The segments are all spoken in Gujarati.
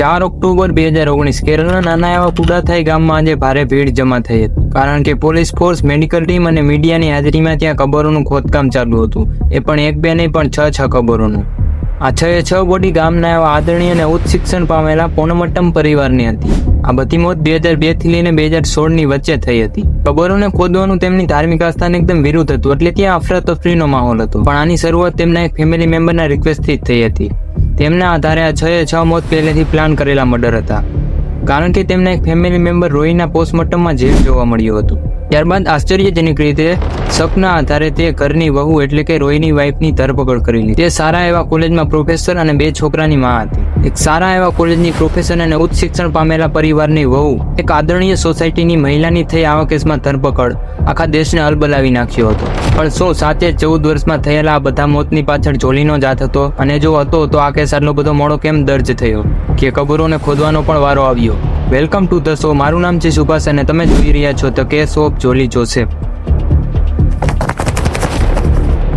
ચાર ઓક્ટોબર બે હજાર ઓગણીસ કેરળના નાના એવા કુડાથાઈ ગામમાં આજે ભારે ભીડ જમા થઈ હતી. કારણ કે પોલીસ ફોર્સ, મેડિકલ ટીમ અને મીડિયાની હાજરીમાં ત્યાં કબરોનું ખોદકામ ચાલુ હતું. એ પણ એક બે નહીં, પણ છ છ કબરોનું. આ છ છ બોડી ગામના એવા આદરણીય અને ઉચ્ચ શિક્ષણ પામેલા પોનમટ્ટમ પરિવારની હતી. આ બધી મોત બે હજાર બેથી લઈને બે હજાર સોળની વચ્ચે થઈ હતી. કબરોને ખોદવાનું તેમની ધાર્મિક આસ્થાને એકદમ વિરુદ્ધ હતું, એટલે ત્યાં અફરાતફરીનો માહોલ હતો. પણ આની શરૂઆત તેમના એક ફેમિલી મેમ્બરના રિક્વેસ્ટથી જ થઈ હતી. તેમના આધારે આ છ એ છ મોત પહેલેથી પ્લાન કરેલા મર્ડર હતા. કારણ કે તેમના એક ફેમિલી મેમ્બર રોહીના પોસ્ટમોર્ટમમાં જેલ જોવા મળ્યું હતું. ત્યારબાદ આશ્ચર્યજનક રીતે શકના આધારે તે ઘરની વહુ એટલે કે રોહીની વાઇફની ધરપકડ કરી લીધી તે સારા એવા કોલેજમાં પ્રોફેસર અને બે છોકરાની માં હતી. એક સારા એવા કોલેજની પ્રોફેસર અને ઉચ્ચ શિક્ષણ પામેલા પરિવારની વહુ એક આદરણીય સોસાયટીની મહિલાની થઈ આવા કેસમાં ધરપકડ આખા દેશને હલબલાવી નાખ્યો હતો. પણ શું સાતે ચૌદ વર્ષમાં થયેલા આ બધા મોતની પાછળ જોલીનો જાત હતો અને જો હતો તો આ કેસ આટલો બધો મોડો કેમ દર્જ થયો? કે કબરોને ખોદવાનો પણ વારો આવ્યો? Welcome to the show. મારું નામ છે સુભાષ અને તમે જોઈ રહ્યા છો the case of Jolly Joseph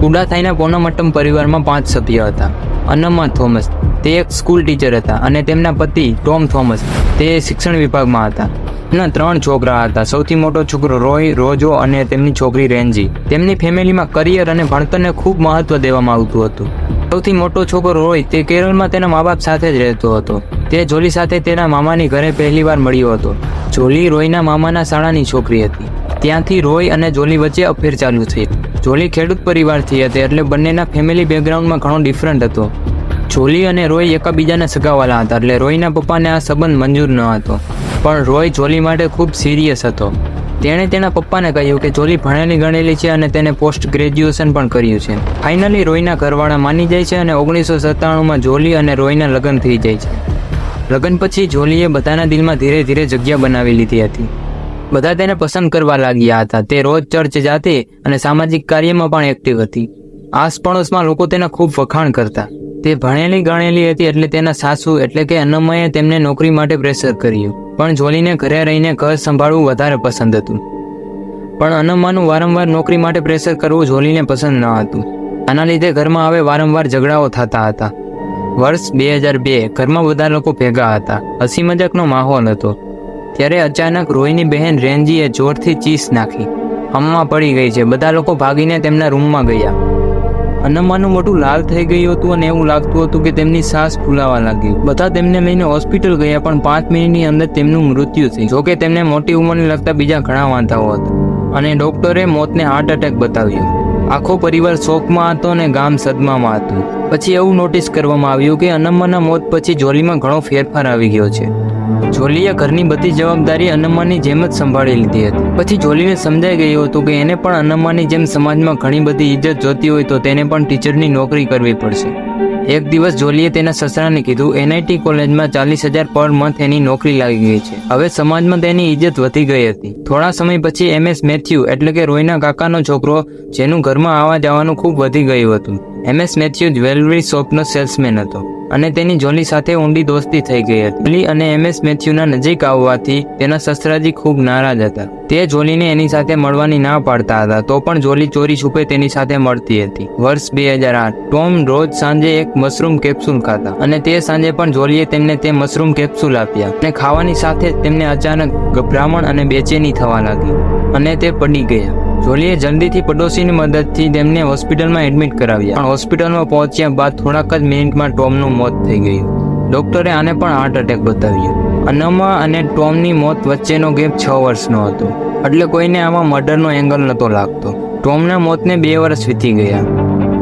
કુડાથાઈના Ponnamattam પરિવારમાં પાંચ સભ્ય હતા. અન્નમા થોમસ તે એક સ્કૂલ ટીચર હતા અને તેમના પતિ ટોમ થોમસ. તે શિક્ષણ વિભાગમાં હતા. એમના ત્રણ છોકરા હતા. સૌથી મોટો છોકરો રોય, રોજો અને તેમની છોકરી રેન્જી. તેમની ફેમિલીમાં કરિયર અને ભણતરને ખૂબ મહત્વ દેવામાં આવતું હતું. સૌથી મોટો છોકરો રોય તે કેરળમાં તેના મા બાપ સાથે જ રહેતો હતો. તે જોલી સાથે તેના મામાની ઘરે પહેલીવાર મળ્યો હતો. જોલી રોયના મામાના શાળાની છોકરી હતી. ત્યાંથી રોય અને જોલી વચ્ચે અફેર ચાલુ થઈ. જોલી ખેડૂત પરિવારથી હતી એટલે બંનેના ફેમિલી બેકગ્રાઉન્ડમાં ઘણો ડિફરન્ટ હતો. જોલી અને રોય એકબીજાના સગાવાલા હતા, એટલે રોયના પપ્પાને આ સંબંધ મંજૂર ન હતો. પણ રોય જોલી માટે ખૂબ સિરિયસ હતો. તેણે તેના પપ્પાને કહ્યું કે જોલી ભણેલી ગણેલી છે અને તેને પોસ્ટ ગ્રેજ્યુએશન પણ કર્યું છે. ફાઇનલી રોયના ઘરવાળા માની જાય છે અને ઓગણીસો સત્તાણુંમાં જોલી અને રોયના લગ્ન થઈ જાય છે. લગ્ન પછી જોલીએ બધાના દિલમાં ધીરે ધીરે જગ્યા બનાવી લીધી હતી. બધા તેને પસંદ કરવા લાગ્યા હતા. તે રોજ ચર્ચ જાતે અને સામાજિક કાર્યમાં પણ એક્ટિવ હતી. આસપડોશમાં લોકો તેના ખૂબ વખાણ કરતા. તે ભણેલી ગણેલી હતી એટલે તેના સાસુ એટલે કે અન્નમયે તેમને નોકરી માટે પ્રેશર કર્યું. પણ જોલીને ઘરે રહીને ઘર સંભાળવું વધારે પસંદ હતું. પણ અનમ્માનું વારંવાર નોકરી માટે પ્રેશર કરવું જોલીને પસંદ ન હતું. આના લીધે ઘરમાં હવે વારંવાર ઝઘડાઓ થતા હતા. વર્ષ બે હજાર બે, ઘરમાં બધા લોકો ભેગા હતા. હસી મજાકનો માહોલ હતો. ત્યારે અચાનક રોહિની બહેન રેન્જીએ જોરથી ચીસ નાખી. હમમાં પડી ગઈ છે. બધા લોકો ભાગીને તેમના રૂમમાં ગયા. અનમ્માનું મોઢું લાલ થઈ ગયું હતું અને એવું લાગતું હતું કે તેમની સાસ ફૂલાવા લાગી. બધા તેમને લઈને હોસ્પિટલ ગયા, પણ પાંચ મિનિટની અંદર તેમનું મૃત્યુ થયું. જોકે તેમને મોટી ઉંમરને લગતા બીજા ઘણા વાંધાઓ હતા. અને ડોક્ટરે મોતને હાર્ટ એટેક બતાવ્યો. આખો પરિવાર શોકમાં હતો અને ગામ સદમામાં હતું. પછી એવું નોટિસ કરવામાં આવ્યું કે અનમ્માના મોત પછી જોલીમાં ઘણો ફેરફાર આવી ગયો છે. જોલીએ ઘરની બધી જવાબદારી અનમ્માની જેમ જ સંભાળી લીધી હતી. પછી જોલીને સમજાઈ ગયું હતું કે એને પણ અનમ્માની જેમ સમાજમાં ઘણી બધી ઇજ્જત જોતી હોય તો તેને પણ ટીચરની નોકરી કરવી પડશે. એક દિવસ જોલીએ તેના સસરાને કીધું, એનઆઈટી કોલેજમાં ચાલીસ હજાર પર મંથ એની નોકરી લાગી ગઈ છે. હવે સમાજમાં તેની ઇજ્જત વધી ગઈ હતી. થોડા સમય પછી એમ એસ મેથ્યુ, એટલે કે રોયના કાકાનો છોકરો, જેનું ઘરમાં આવવા જવાનું ખૂબ વધી ગયું હતું. એમ એસ મેથ્યુ જ્વેલરી શોપનો સેલ્સમેન હતો. અને તેની જોલી સાથે ઊંડી દોસ્તી થઈ ગઈ હતી. જોલી અને એમ એસ મેથ્યુના નજીક આવવાથી તેના સસરાજી ખૂબ નારાજ હતા. તે જોલીને એની સાથે મળવાની ના પાડતા હતા, તો પણ જોલી ચોરી છુપે તેની સાથે મળતી હતી. વર્ષ બે હજાર આઠ, ટોમ રોજ સાંજે એક મશરૂમ કેપ્સ્યુલ ખાતા અને તે સાંજે પણ જોલીએ તેમને તે મશરૂમ કેપ્સ્યુલ આપ્યા અને ખાવાની સાથે તેમને અચાનક ગભરામણ અને બેચેની થવા લાગી અને તે પડી ગયા. જોલીએ જલ્દીથી પડોશીની મદદથી તેમને હોસ્પિટલમાં એડમિટ કરાવ્યા. પણ હોસ્પિટલમાં પહોંચ્યા બાદ થોડાક જ મિનિટમાં ટોમનું મોત થઈ ગયું. ડોક્ટરે આને પણ હાર્ટ એટેક બતાવ્યો. અનમા અને ટોમની મોત વચ્ચેનો ગેપ છ વર્ષનો હતો. એટલે કોઈને આમાં મર્ડરનો એંગલ નહોતો લાગતો. ટોમના મોતને બે વર્ષ વીતી ગયા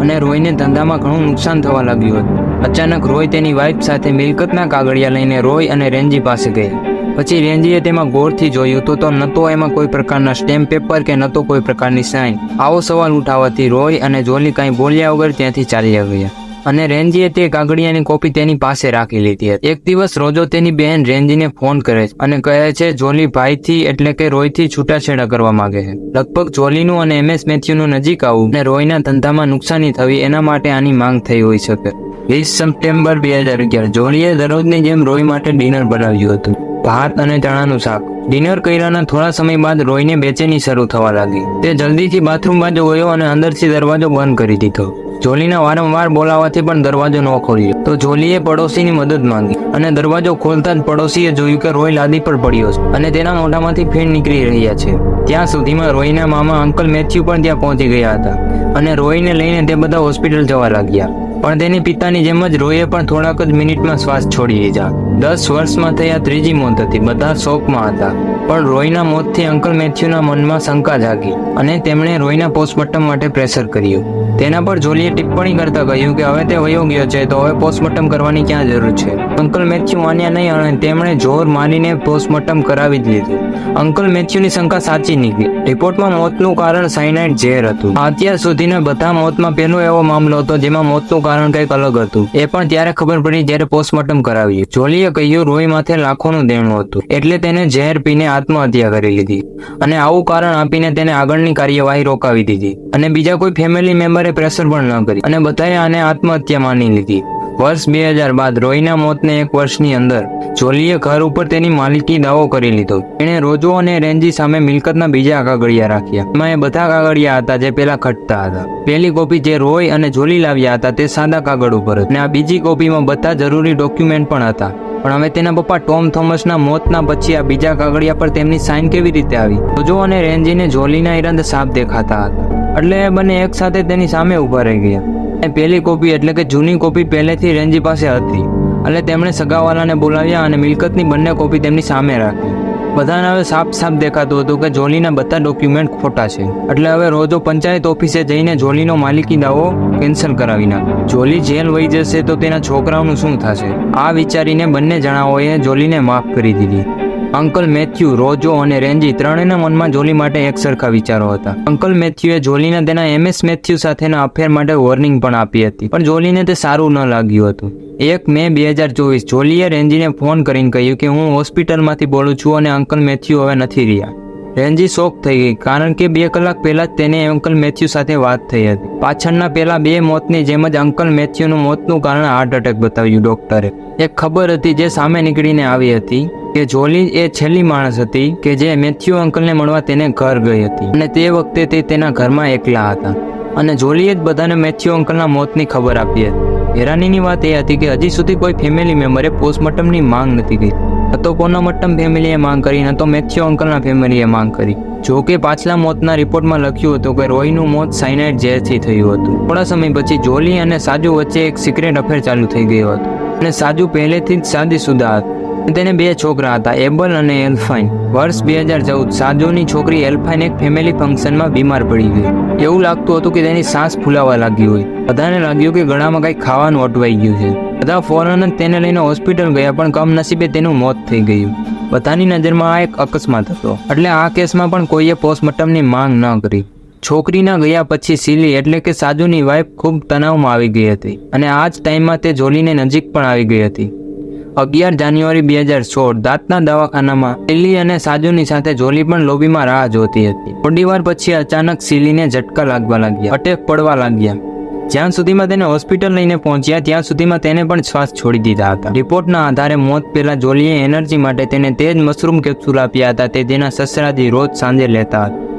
અને રોયને ધંધામાં ઘણું નુકસાન થવા લાગ્યું હતું. અચાનક રોય તેની વાઇફ સાથે મિલકતના કાગળિયા લઈને રોય અને રેન્જી પાસે ગયા પછી રેન્જીએ તેમાં ગોળથી જોયું તો તો ન એમાં કોઈ પ્રકારના સ્ટેમ્પ પેપર કે ન કોઈ પ્રકારની સાઇન આવો સવાલ ઉઠાવવાથી રોય અને જોલી કાંઈ બોલ્યા વગર ત્યાંથી ચાલ્યા ગયા. અને રેન્જીએ તે કાગડિયાની કોપી તેની પાસે રાખી લીધી હતી. એક દિવસ રોજો તેની બહેન રેન્જીને ફોન કરે છે અને કહે છે જોલી ભાઈથી એટલે કે રોયથી છૂટાછેડા કરવા માંગે છે. લગભગ જોલીનું અને એમએસ મેથ્યુનું નજીક આવવું અને રોયના ધંધામાં નુકસાની થવી એના માટે આની માંગ થઈ હોઈ શકે. વીસ સપ્ટેમ્બર બે હજાર અગિયાર જોલીએ દરરોજની જેમ રોય માટે ડિનર બનાવ્યું હતું. ભાત અને ચણાનું શાક. ડિનર કર્યાના થોડા સમય બાદ રોયને બેચેની શરૂ થવા લાગી. તે જલ્દીથી બાથરૂમ બાજુ ગયો અને અંદરથી દરવાજો બંધ કરી દીધો. જોલીના વારંવાર બોલાવવાથી પણ દરવાજો ન ખોલ્યો. તો જોલીએ પડોશીની મદદ માંગી અને દરવાજો ખોલતા જ પડોશીએ જોયું કે રોય લાદી પર પડ્યો છે અને તેના મોઢામાંથી ફીણ નીકળી રહ્યા છે. ત્યાં સુધીમાં રોયના મામા અંકલ મેથ્યુ પણ ત્યાં પહોંચી ગયા હતા અને રોયને લઈને તે બધા હોસ્પિટલ જવા લાગ્યા. પણ તેની પિતાની જેમ જ રોયે પણ થોડાક જ મિનિટમાં શ્વાસ છોડી દીધા દસ વર્ષમાં થયા ત્રીજી મોત હતી, બધા શોકમાં હતા. પણ રોયના મોતથી અંકલ મેથ્યુના મનમાં શંકા જાગી અને તેમણે રોયના પોસ્ટમોર્ટમ માટે પ્રેશર કર્યું. તેના પર જોલીએ ટિપ્પણી કરતા કહ્યું કે, હવે તે વયો છે, તો હવે પોસ્ટમોર્ટમ કરવાની ક્યાં જરૂર છે? અંકલ મેથ્યુ માન્યા નહીં અને તેમણે જોર માનીને પોસ્ટમોર્ટમ કરાવી જ લીધું. અંકલ મેથ્યુની શંકા સાચી નીકળી. રિપોર્ટમાં મોતનું કારણ સાયનાઇડ ઝેર હતું. અત્યાર સુધીના બધા મોતમાં પહેલો એવો મામલો હતો જેમાં મોતનું કારણ કંઈક અલગ હતું. એ પણ ત્યારે ખબર પડી જ્યારે પોસ્ટમોર્ટમ કરાવ્યું જોલીએ કહ્યું રોય માથે લાખોનું દેણું હતું. એટલે તેને ઝેર પીને આત્મહત્યા કરી લીધી. અને આવું કારણ આપીને તેને આગળની કાર્યવાહી રોકાવી દીધી. અને બીજા કોઈ ફેમિલી મેમ્બરે પ્રેશર પણ ન કરી. અને બધાએ આને આત્મહત્યા માની લીધી. વર્ષ બે હજાર બાદ રોયના મોતને એક વર્ષની અંદર જોલીએ ઘર ઉપર તેની માલિકી દાવો કરી લીધો. એણે રોજો અને રેન્જી સામે મિલકતના બીજા કાગળિયા રાખ્યા. એમાં એ બધા કાગળિયા હતા જે પેલા ખટતા હતા. પહેલી કોપી જે રોય અને જોલી લાવ્યા હતા તે સાદા કાગળ ઉપર હતી. અને આ બીજી કોપીમાં બધા જરૂરી ડોક્યુમેન્ટ પણ હતા. પણ હવે તેના પપ્પા ટોમ થોમસના મોતના પછી આ બીજા કાગળિયા પર તેમની સાઇન કેવી રીતે આવી? રોજો અને રેન્જીને જોલીના ઈરાદા સાફ દેખાતા હતા. એટલે બંને એક સાથે તેની સામે ઊભા રહી ગયા. અને પહેલી કોપી એટલે કે જૂની કોપી પહેલેથી રેન્જી પાસે હતી. એટલે તેમણે સગાવાલાને બોલાવ્યા અને મિલકતની બંને કોપી તેમની સામે રાખી. બધાને હવે સાફ સાફ દેખાતું હતું કે જોલીના બધા ડોક્યુમેન્ટ ખોટા છે. એટલે હવે રોજો પંચાયત ઓફિસે જઈને જોલીનો માલિકી દાવો કેન્સલ કરાવી નાખ્યો જોલી જેલ વહી જશે તો તેના છોકરાઓનું શું થશે? આ વિચારીને બંને જણાઓએ જોલીને માફ કરી દીધી. અંકલ મેથ્યુ, રોજો અને રેન્જી ત્રણેયના મનમાં જોલી માટે એક સરખા વિચારો હતા. અંકલ મેથ્યુએ જોલીને તેના એમએસ મેથ્યુ સાથેના અફેર માટે વોર્નિંગ પણ આપી હતી. પણ જોલીને તે સારું ન લાગ્યું હતું. એક મે બે હજાર ચોવીસ, જોલીએ રેન્જીને ફોન કરીને કહ્યું કે હું હોસ્પિટલમાંથી બોલું છું અને અંકલ મેથ્યુ હવે નથી રહ્યા. રેન્જી શોક થઈ ગઈ, કારણ કે બે કલાક પહેલા જ તેને અંકલ મેથ્યુ સાથે વાત થઈ હતી. પાછળના પહેલા બે મોતની જેમ જ અંકલ મેથ્યુનું મોતનું કારણ હાર્ટ એટેક બતાવ્યું ડોક્ટરે. એક ખબર હતી જે સામે નીકળીને આવી હતી કે જોલી એ છેલ્લી માણસ હતી કે જે મેથ્યુ અંકલને મળવા તેને ઘર ગઈ હતી. અને તે વખતે તે તેના ઘરમાં એકલા હતા. અને જોલીએ જ બધાને મેથ્યુ અંકલના મોતની ખબર આપી હતી. હેરાનીની વાત એ હતી કે હજી સુધી કોઈ ફેમિલી મેમ્બરે પોસ્ટમોર્ટમની માંગ નથી કરી. ન તો પોસ્ટમોર્ટમ ફેમિલીએ માંગ કરી ન તો મેથ્યુ અંકલના ફેમિલીએ માંગ કરી. જો કે પાછલા મોતના રિપોર્ટમાં લખ્યું હતું કે રોયનું મોત સાયનાઇડ ઝેરથી થયું હતું. થોડા સમય પછી જોલી અને સાજુ વચ્ચે એક સિક્રેટ અફેર ચાલુ થઈ ગયો હતો. અને સાજુ પહેલેથી જ શાદીશુદા હતા. તેને બે છોકરા હતા, એબલ અને એલ્ફાઇન. વર્ષ બે હજાર ચૌદ, સાજોની છોકરી એલ્ફાઇન એક ફેમિલી ફંક્શનમાં બીમાર પડી ગઈ. એવું લાગતું હતું કે તેની સાસ ફૂલાવા લાગી હોય. બધાને લાગ્યું કે ગળામાં કંઈક ખાવાનું અટવાઈ ગયું છે. બધા ફોરેનર તેને લઈને હોસ્પિટલ ગયા, પણ કમનસીબે તેનું મોત થઈ ગયું. બધાની નજરમાં આ એક અકસ્માત હતો. એટલે આ કેસમાં પણ કોઈએ પોસ્ટમોર્ટમની માંગ ન કરી. છોકરીના ગયા પછી સિલી એટલે કે સાજુની વાઈફ ખૂબ તણાવમાં આવી ગઈ હતી અને આ જ ટાઈમમાં તે જોલીને નજીક પણ આવી ગઈ હતી. અગિયાર જાન્યુઆરી બે હજાર સોળ, દાંતના દવાખાનામાં સિલી અને સાજુની સાથે જોલી પણ લોબીમાં રાહ જોતી હતી. થોડી વાર પછી અચાનક સિલીને ઝટકા લાગવા લાગ્યા, અટેક પડવા લાગ્યા. જ્યાં સુધીમાં તેને હોસ્પિટલ લઈને પહોંચ્યા, ત્યાં સુધીમાં તેને પણ શ્વાસ છોડી દીધા હતા. રિપોર્ટના આધારે મોત પહેલા જોલીએ એનર્જી માટે તેને તે જ મશરૂમ કેપ્સ્યુલ આપ્યા હતા. તે તેના સસરાથી રોજ સાંજે લેતા હતા.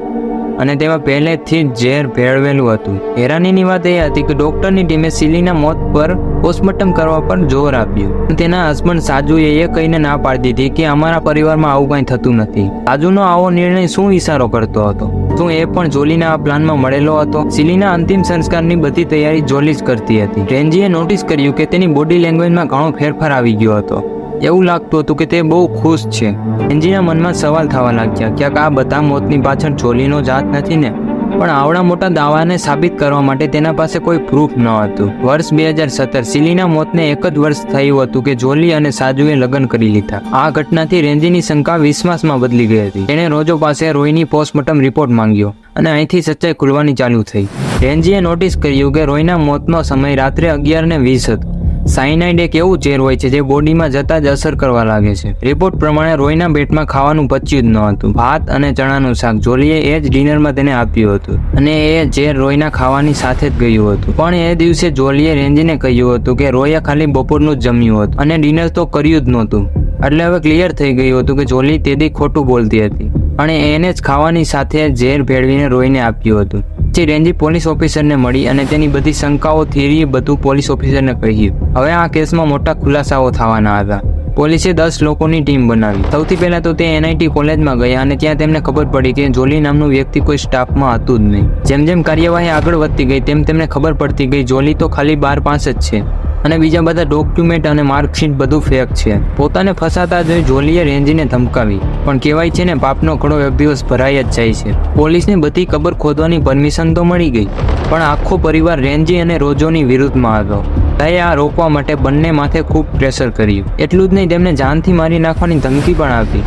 અને તેમાં પહેલેથી જ ઝેર ભેળવેલું હતું. હેરાનીની વાત એ હતી કે ડોક્ટરની ટીમે સિલીના મોત પર પોસ્ટમોર્ટમ કરવા પર જોર આપ્યું. તેના હસબન્ડ સાજુએ એ કહીને ના પાડી દીધી કે અમારા પરિવારમાં આવું કંઈ થતું નથી. સાજુનો આવો નિર્ણય શું ઈશારો કરતો હતો? શું એ પણ જોલીના આ પ્લાનમાં મળેલો હતો? સિલીના અંતિમ સંસ્કારની બધી તૈયારી જોલી જ કરતી હતી. રેન્જીએ નોટિસ કર્યું કે તેની બોડી લેંગ્વેજમાં ઘણો ફેરફાર આવી ગયો હતો. એવું લાગતું હતું કે તે બહુ ખુશ છે. એન્જીના મનમાં સવાલ થવા લાગ્યા, ક્યાંક આ બધા મોતની પાછળ જોલીનો જાત નથી ને? પણ આવડા મોટા દાવાને સાબિત કરવા માટે તેના પાસે કોઈ પ્રૂફ ન હતું. વર્ષ બે હજાર સત્તર, સિલીના મોતને એક જ વર્ષ થયું હતું કે જોલી અને સાજુએ લગ્ન કરી લીધા. આ ઘટનાથી રેન્જીની શંકા વિશ્વાસમાં બદલી ગઈ હતી. તેણે રોજો પાસે રોયની પોસ્ટમોર્ટમ રિપોર્ટ માંગ્યો અને અહીંથી સચ્ચાઈ ખુલવાની ચાલુ થઈ. રેન્જીએ નોટિસ કર્યું કે રોયના મોતનો સમય રાત્રે અગિયાર ને વીસ હતો. સાયનાઇડ એક એવું ઝેર હોય છે જે બોડીમાં જતા જ અસર કરવા લાગે છે? રિપોર્ટ પ્રમાણે રોયના પેટમાં ખાવાનું પચ્યું જ ન હતું. ભાત અને ચણાનું શાક જોલીએ એ જ ડિનરમાં તેને આપ્યું હતું. અને એ ઝેર રોયના ખાવાની સાથે જ ગયું હતું. પણ એ દિવસે જોલીએ રેન્જીને કહ્યું હતું કે રોયે ખાલી બપોરનું જ જમ્યું હતું. અને ડિનર તો કર્યું જ નહોતું. એટલે હવે ક્લિયર થઈ ગયું હતું કે જોલી તેદી ખોટું બોલતી હતી. અને એને જ ખાવાની સાથે ઝેર ભેળવીને રોઈને આપ્યું હતું. જે રેન્જી પોલીસ ઓફિસરને મળી અને તેની બધી શંકાઓ થિયરી બધું પોલીસ ઓફિસરને કહ્યું. હવે આ કેસમાં મોટા ખુલાસાઓ થવાના હતા. પોલીસે દસ લોકોની ટીમ બનાવી. સૌથી પહેલા તો તે એનઆઈટી કોલેજમાં ગયા અને ત્યાં તેમને ખબર પડી કે જોલી નામનું વ્યક્તિ કોઈ સ્ટાફમાં હતું જ નહીં. જેમ જેમ કાર્યવાહી આગળ વધતી ગઈ, તેમ તેમને ખબર પડતી ગઈ, જોલી તો ખાલી બાર પાસ જ છે અને બીજા બધા ડોક્યુમેન્ટ અને માર્કશીટ બધું ફેક છે. પોતાને ફસાતા જોઈ જોલીએ રેન્જીને ધમકાવી. પણ કહેવાય છે ને, પાપનો ઘડો એક દિવસ ભરાઈ જ જાય છે. પોલીસને બધી કબર ખોદવાની પરમિશન તો મળી ગઈ, પણ આખો પરિવાર રેન્જી અને રોજોની વિરુદ્ધમાં હતો તાએ આ રોકવા માટે બંને માથે ખૂબ પ્રેશર કર્યું. એટલું જ નહીં, તેમને જાનથી મારી નાખવાની ધમકી પણ આપી.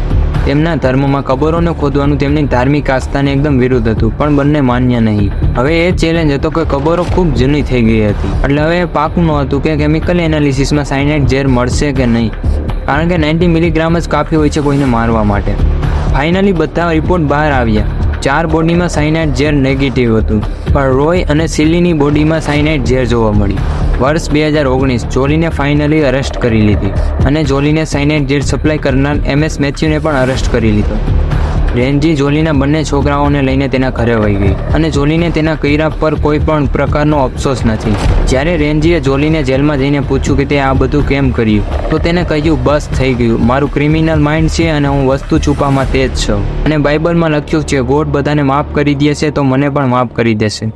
તેમના ધર્મમાં કબરોને ખોદવાનું તેમની ધાર્મિક આસ્થાને એકદમ વિરુદ્ધ હતું, પણ બંને માન્ય નહીં. હવે એ ચેલેન્જ હતો કે કબરો ખૂબ જૂની થઈ ગઈ હતી. એટલે હવે પાકું નહોતું હતું કે કેમિકલ એનાલિસિસમાં સાયનાઇડ ઝેર મળશે કે નહીં. કારણ કે નાઇન્ટી મિલીગ્રામ જ કાફી હોય છે કોઈને મારવા માટે. ફાઇનલી બધા રિપોર્ટ બહાર આવ્યા. ચાર બોડીમાં સાયનાઇડ ઝેર નેગેટિવ હતું. પણ રોય અને સિલીની બોડીમાં સાયનાઇડ ઝેર જોવા મળ્યું. વર્ષ બે હજાર ઓગણીસ, જોલીને ફાઇનલી અરેસ્ટ કરી લીધી અને જોલીને સાઇનાઇડ ઝેર સપ્લાય કરનાર એમ એસ મેથ્યુને પણ અરેસ્ટ કરી લીધો. રેન્જી જોલીના બંને છોકરાઓને લઈને તેના ઘરે વહી ગઈ અને જોલીને તેના કૈરા પર કોઈ પણ પ્રકારનો અફસોસ નથી. જ્યારે રેન્જીએ જોલીને જેલમાં જઈને પૂછ્યું કે તે આ બધું કેમ કર્યું, તો તેને કહ્યું, બસ થઈ ગયું. મારું ક્રિમિનલ માઇન્ડ છે અને હું વસ્તુ છુપામાં તે જ છું. અને બાઇબલમાં લખ્યું છે, ગોડ બધાને માફ કરી દે છે તો મને પણ માફ કરી દેશે.